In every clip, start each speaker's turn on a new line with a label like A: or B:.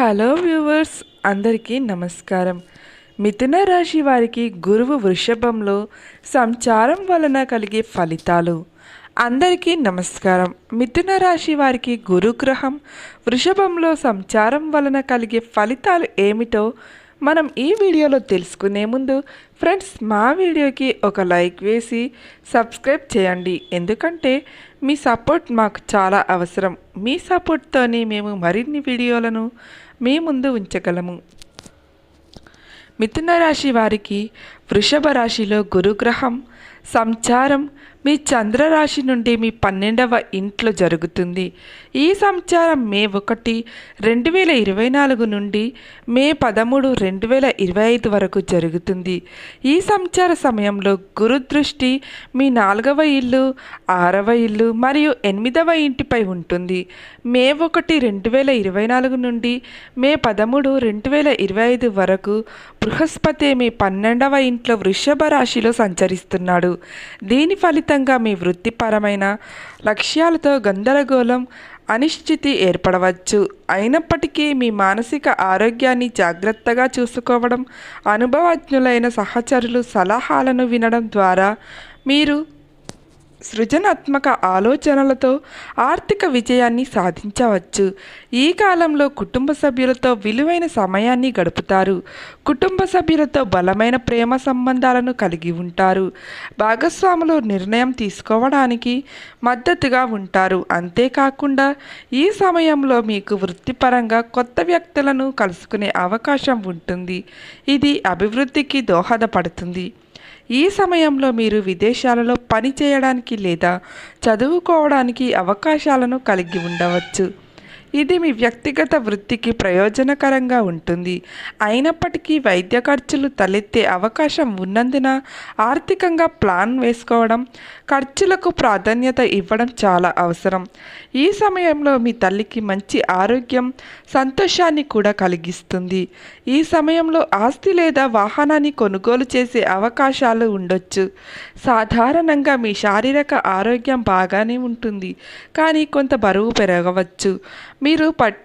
A: Hello viewers అందరికీ నమస్కారం. మిథున రాశి వారికి గురువు వృషభంలో సంచారం వలన కలిగే ఫలితాలు. అందరికీ నమస్కారం. మిథున రాశి వారికి గురుగ్రహం వృషభంలో సంచారం వలన కలిగే ఫలితాలు ఏమిటో మనం ఈ వీడియోలో తెలుసుకునే ముందు ఫ్రెండ్స్ మా వీడియోకి ఒక లైక్ వేసి సబ్స్క్రైబ్ చేయండి. ఎందుకంటే మీ సపోర్ట్ మాకు చాలా అవసరం. మీ సపోర్ట్తోనే మేము మరిన్ని వీడియోలను మీ ముందు ఉంచగలము. మిథున రాశి వారికి వృషభ రాశిలో గురుగ్రహం సంచారం మీ చంద్రరాశి నుండి మీ పన్నెండవ ఇంట్లో జరుగుతుంది. ఈ సంచారం మే ఒకటి రెండు వేల ఇరవై నాలుగు నుండి మే పదమూడు రెండు వేల ఇరవై ఐదు వరకు జరుగుతుంది. ఈ సంచార సమయంలో గురుదృష్టి మీ నాలుగవ ఇల్లు ఆరవ ఇల్లు మరియు ఎనిమిదవ ఇంటిపై ఉంటుంది. మే ఒకటి రెండు వేల ఇరవై నాలుగు నుండి మే పదమూడు రెండు వేల ఇరవై ఐదు వరకు బృహస్పతి మీ పన్నెండవ ఇంట్లో వృషభ రాశిలో సంచరిస్తున్నాడు. దీని ఫలితం ఫలితంగా మీ వృత్తిపరమైన లక్ష్యాలతో గందరగోళం అనిశ్చితి ఏర్పడవచ్చు. అయినప్పటికీ మీ మానసిక ఆరోగ్యాన్ని జాగ్రత్తగా చూసుకోవడం అనుభవజ్ఞులైన సహచరులు సలహాలను వినడం ద్వారా మీరు సృజనాత్మక ఆలోచనలతో ఆర్థిక విజయాన్ని సాధించవచ్చు. ఈ కాలంలో కుటుంబ సభ్యులతో విలువైన సమయాన్ని గడుపుతారు. కుటుంబ సభ్యులతో బలమైన ప్రేమ సంబంధాలను కలిగి ఉంటారు. భాగస్వాములు నిర్ణయం తీసుకోవడానికి మద్దతుగా ఉంటారు. అంతేకాకుండా ఈ సమయంలో మీకు వృత్తిపరంగా కొత్త వ్యక్తులను కలుసుకునే అవకాశం ఉంటుంది. ఇది అభివృద్ధికి దోహదపడుతుంది. ఈ సమయంలో మీరు విదేశాలలో పని చేయడానికి లేదా చదువుకోవడానికి అవకాశాలను కలిగి ఉండవచ్చు. ఇది మీ వ్యక్తిగత వృత్తికి ప్రయోజనకరంగా ఉంటుంది. అయినప్పటికీ వైద్య ఖర్చులు తలెత్తే అవకాశం ఉన్నందున ఆర్థికంగా ప్లాన్ వేసుకోవడం ఖర్చులకు ప్రాధాన్యత ఇవ్వడం చాలా అవసరం. ఈ సమయంలో మీ తల్లికి మంచి ఆరోగ్యం సంతోషాన్ని కూడా కలిగిస్తుంది. ఈ సమయంలో ఆస్తి లేదా వాహనాన్ని కొనుగోలు చేసే అవకాశాలు ఉండొచ్చు. సాధారణంగా మీ శారీరక ఆరోగ్యం బాగానే ఉంటుంది కానీ కొంత బరువు పెరగవచ్చు. మీరు పట్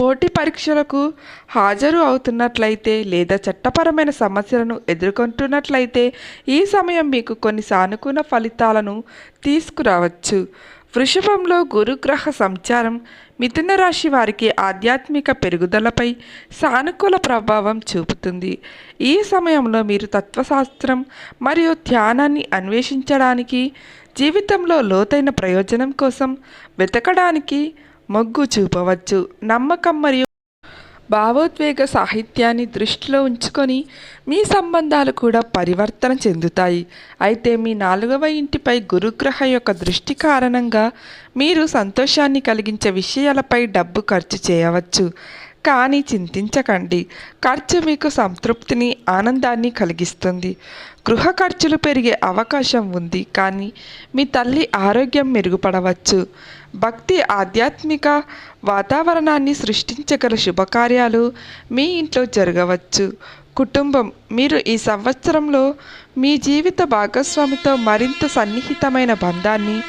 A: పోటీ పరీక్షలకు హాజరు అవుతున్నట్లయితే లేదా చట్టపరమైన సమస్యలను ఎదుర్కొంటున్నట్లయితే ఈ సమయం మీకు కొన్ని సానుకూల ఫలితాలను తీసుకురావచ్చు. వృషభంలో గురుగ్రహ సంచారం మిథున రాశి వారికి ఆధ్యాత్మిక పెరుగుదలపై సానుకూల ప్రభావం చూపుతుంది. ఈ సమయంలో మీరు తత్వశాస్త్రం మరియు ధ్యానాన్ని అన్వేషించడానికి జీవితంలో లోతైన ప్రయోజనం కోసం వెతకడానికి మొగ్గు చూపవచ్చు. నమ్మకం మరియు భావోద్వేగ సాహిత్యాన్ని దృష్టిలో ఉంచుకొని మీ సంబంధాలు కూడా పరివర్తన చెందుతాయి. అయితే మీ నాలుగవ ఇంటిపై గురుగ్రహ యొక్క దృష్టి కారణంగా మీరు సంతోషాన్ని కలిగించే విషయాలపై డబ్బు ఖర్చు చేయవచ్చు. కానీ చింతించకండి. ఖర్చు మీకు సంతృప్తిని ఆనందాన్ని కలిగిస్తుంది. గృహ ఖర్చులు పెరిగే అవకాశం ఉంది కానీ మీ తల్లి ఆరోగ్యం మెరుగుపడవచ్చు. భక్తి ఆధ్యాత్మిక వాతావరణాన్ని సృష్టించగల శుభకార్యాలు మీ ఇంట్లో జరగవచ్చు. కుటుంబం మీరు ఈ సంవత్సరంలో మీ జీవిత భాగస్వామితో మరింత సన్నిహితమైన బంధాన్ని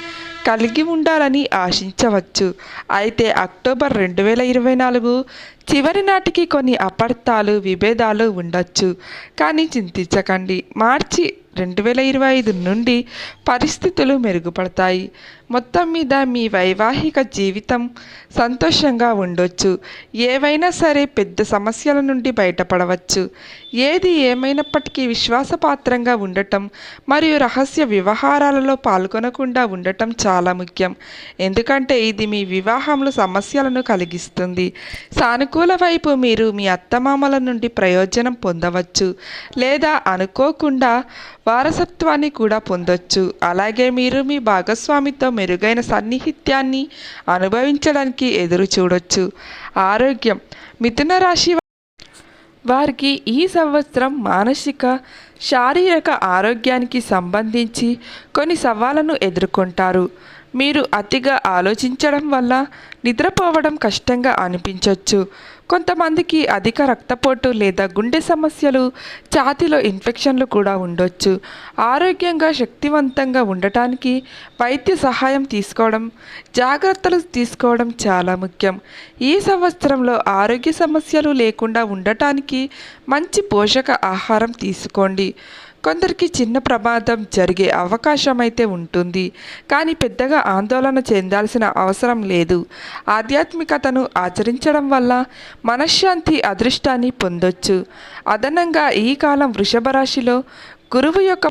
A: కలిగి ఉండాలని ఆశించవచ్చు. అయితే అక్టోబర్ రెండు వేల ఇరవై నాలుగు చివరి నాటికి కొన్ని అపార్థాలు విభేదాలు ఉండొచ్చు. కానీ చింతించకండి. మార్చి రెండు వేల ఇరవై ఐదు నుండి పరిస్థితులు మెరుగుపడతాయి. మొత్తం మీద మీ వైవాహిక జీవితం సంతోషంగా ఉండొచ్చు. ఏవైనా సరే పెద్ద సమస్యల నుండి బయటపడవచ్చు. ఏది ఏమైనప్పటికీ విశ్వాసపాత్రంగా ఉండటం మరియు రహస్య వ్యవహారాలలో పాల్గొనకుండా ఉండటం చాలా ముఖ్యం. ఎందుకంటే ఇది మీ వివాహంలో సమస్యలను కలిగిస్తుంది. సానుకూల వైపు మీరు మీ అత్తమామల నుండి ప్రయోజనం పొందవచ్చు లేదా అనుకోకుండా వారసత్వాన్ని కూడా పొందొచ్చు. అలాగే మీరు మీ భాగస్వామితో మెరుగైన సన్నిహిత్యాన్ని అనుభవించడానికి ఎదురు చూడొచ్చు. ఆరోగ్యం. మిథున రాశి వారికి ఈ సంవత్సరం మానసిక శారీరక ఆరోగ్యానికి సంబంధించి కొన్ని సవాళ్ళను ఎదుర్కొంటారు. మీరు అతిగా ఆలోచించడం వల్ల నిద్రపోవడం కష్టంగా అనిపించవచ్చు కొంతమందికి అధిక రక్తపోటు లేదా గుండె సమస్యలు ఛాతిలో ఇన్ఫెక్షన్లు కూడా ఉండొచ్చు. ఆరోగ్యంగా శక్తివంతంగా ఉండటానికి వైద్య సహాయం తీసుకోవడం జాగ్రత్తలు తీసుకోవడం చాలా ముఖ్యం. ఈ సంవత్సరంలో ఆరోగ్య సమస్యలు లేకుండా ఉండటానికి మంచి పోషక ఆహారం తీసుకోండి. కొందరికి చిన్న ప్రమాదం జరిగే అవకాశం అయితే ఉంటుంది. కానీ పెద్దగా ఆందోళన చెందాల్సిన అవసరం లేదు. ఆధ్యాత్మికతను ఆచరించడం వల్ల మనశ్శాంతి అదృష్టాన్ని పొందొచ్చు. అదనంగా ఈ కాలం వృషభ రాశిలో గురువు యొక్క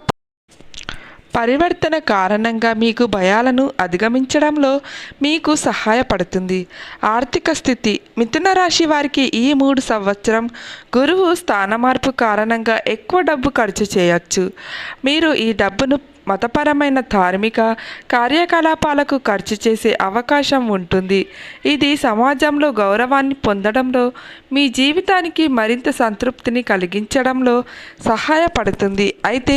A: పరివర్తన కారణంగా మీకు భయాలను అధిగమించడంలో మీకు సహాయపడుతుంది. ఆర్థిక స్థితి మిథున రాశి వారికి ఈ మూడు సంవత్సరం గురువు స్థాన మార్పు కారణంగా ఎక్కువ డబ్బు ఖర్చు చేయొచ్చు. మీరు ఈ డబ్బును మతపరమైన ధార్మిక కార్యకలాపాలకు ఖర్చు చేసే అవకాశం ఉంటుంది. ఇది సమాజంలో గౌరవాన్ని పొందడంలో మీ జీవితానికి మరింత సంతృప్తిని కలిగించడంలో సహాయపడుతుంది. అయితే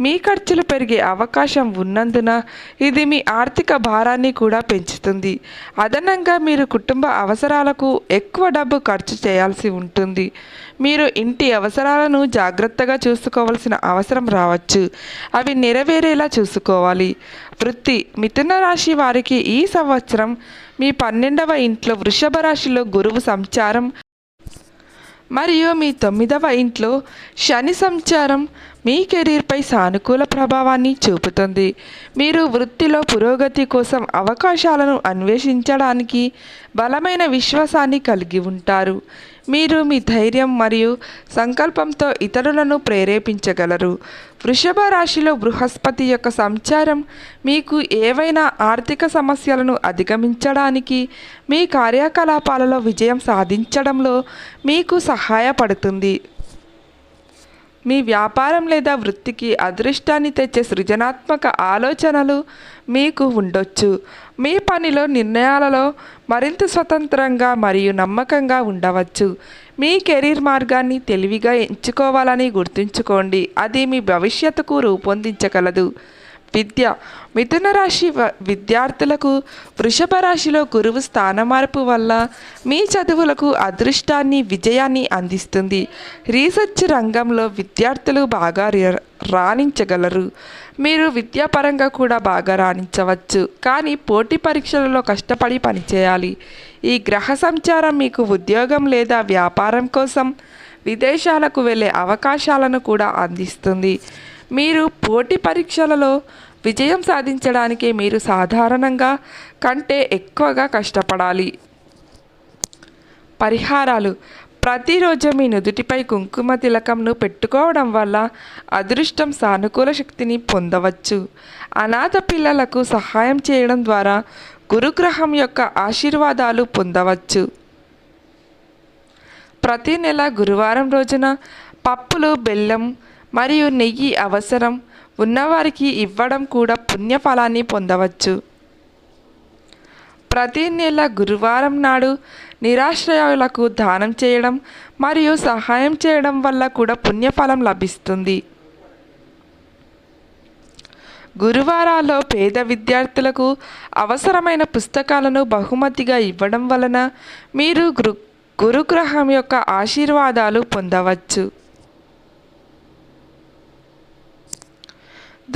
A: మీ ఖర్చులు పెరిగే అవకాశం ఉన్నందున ఇది మీ ఆర్థిక భారాన్ని కూడా పెంచుతుంది. అదనంగా మీరు కుటుంబ అవసరాలకు ఎక్కువ డబ్బు ఖర్చు చేయాల్సి ఉంటుంది. మీరు ఇంటి అవసరాలను జాగ్రత్తగా చూసుకోవాల్సిన అవసరం రావచ్చు. అవి నెరవేరేలా చూసుకోవాలి. వృత్తి మిథున రాశి వారికి ఈ సంవత్సరం మీ పన్నెండవ ఇంట్లో వృషభ రాశిలో గురువు సంచారం మరియు మీ తొమ్మిదవ ఇంట్లో శని సంచారం మీ కెరీర్పై సానుకూల ప్రభావాన్ని చూపుతుంది. మీరు వృత్తిలో పురోగతి కోసం అవకాశాలను అన్వేషించడానికి బలమైన విశ్వాసాన్ని కలిగి ఉంటారు. మీరు మీ ధైర్యం మరియు సంకల్పంతో ఇతరులను ప్రేరేపించగలరు. వృషభ రాశిలో బృహస్పతి యొక్క సంచారం మీకు ఏవైనా ఆర్థిక సమస్యలను అధిగమించడానికి మీ కార్యకలాపాలలో విజయం సాధించడంలో మీకు సహాయపడుతుంది. మీ వ్యాపారం లేదా వృత్తికి అదృష్టాన్ని తెచ్చే సృజనాత్మక ఆలోచనలు మీకు ఉండొచ్చు. మీ పనిలో నిర్ణయాలలో మరింత స్వతంత్రంగా మరియు నమ్మకంగా ఉండవచ్చు. మీ కెరీర్ మార్గాన్ని తెలివిగా ఎంచుకోవాలని గుర్తుంచుకోండి. అది మీ భవిష్యత్తుకు రూపొందించగలదు. విద్య. మిథున రాశి వ- విద్యార్థులకు వృషభ రాశిలో గురువు స్థాన మార్పు వల్ల మీ చదువులకు అదృష్టాన్ని విజయాన్ని అందిస్తుంది. రీసెర్చ్ రంగంలో విద్యార్థులు బాగా రాణించగలరు. మీరు విద్యాపరంగా కూడా బాగా రాణించవచ్చు. కానీ పోటీ పరీక్షలలో కష్టపడి పనిచేయాలి. ఈ గ్రహ సంచారం మీకు ఉద్యోగం లేదా వ్యాపారం కోసం విదేశాలకు వెళ్ళే అవకాశాలను కూడా అందిస్తుంది. మీరు పోటీ పరీక్షలలో విజయం సాధించడానికి మీరు సాధారణంగా కంటే ఎక్కువగా కష్టపడాలి. పరిహారాలు. ప్రతిరోజు మీ నుదుటిపై కుంకుమ తిలకంను పెట్టుకోవడం వల్ల అదృష్టం సానుకూల శక్తిని పొందవచ్చు. అనాథ పిల్లలకు సహాయం చేయడం ద్వారా గురుగ్రహం యొక్క ఆశీర్వాదాలు పొందవచ్చు. ప్రతి నెల గురువారం రోజున పప్పులు బెల్లం మరియు నెయ్యి అవసరం. ఉన్నవారికి ఇవ్వడం కూడా పుణ్యఫలాన్ని పొందవచ్చు. ప్రతి నెల గురువారం నాడు నిరాశ్రయులకు దానం చేయడం మరియు సహాయం చేయడం వల్ల కూడా పుణ్యఫలం లభిస్తుంది. గురువారాల్లో పేద విద్యార్థులకు అవసరమైన పుస్తకాలను బహుమతిగా ఇవ్వడం వలన మీరు గురు గురుగ్రహం యొక్క ఆశీర్వాదాలు పొందవచ్చు.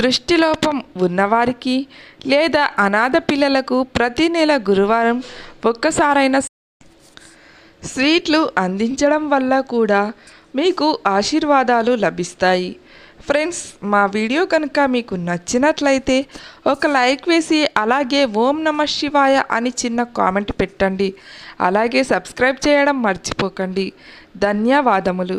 A: దృష్టిలోపం ఉన్నవారికి లేదా అనాథ పిల్లలకు ప్రతి నెల గురువారం ఒక్కసారైన స్వీట్లు అందించడం వల్ల కూడా మీకు ఆశీర్వాదాలు లభిస్తాయి. ఫ్రెండ్స్ మా వీడియో కనుక మీకు నచ్చినట్లయితే ఒక లైక్ వేసి అలాగే ఓం నమ శివాయ అని చిన్న కామెంట్ పెట్టండి. అలాగే సబ్స్క్రైబ్ చేయడం మర్చిపోకండి. ధన్యవాదములు.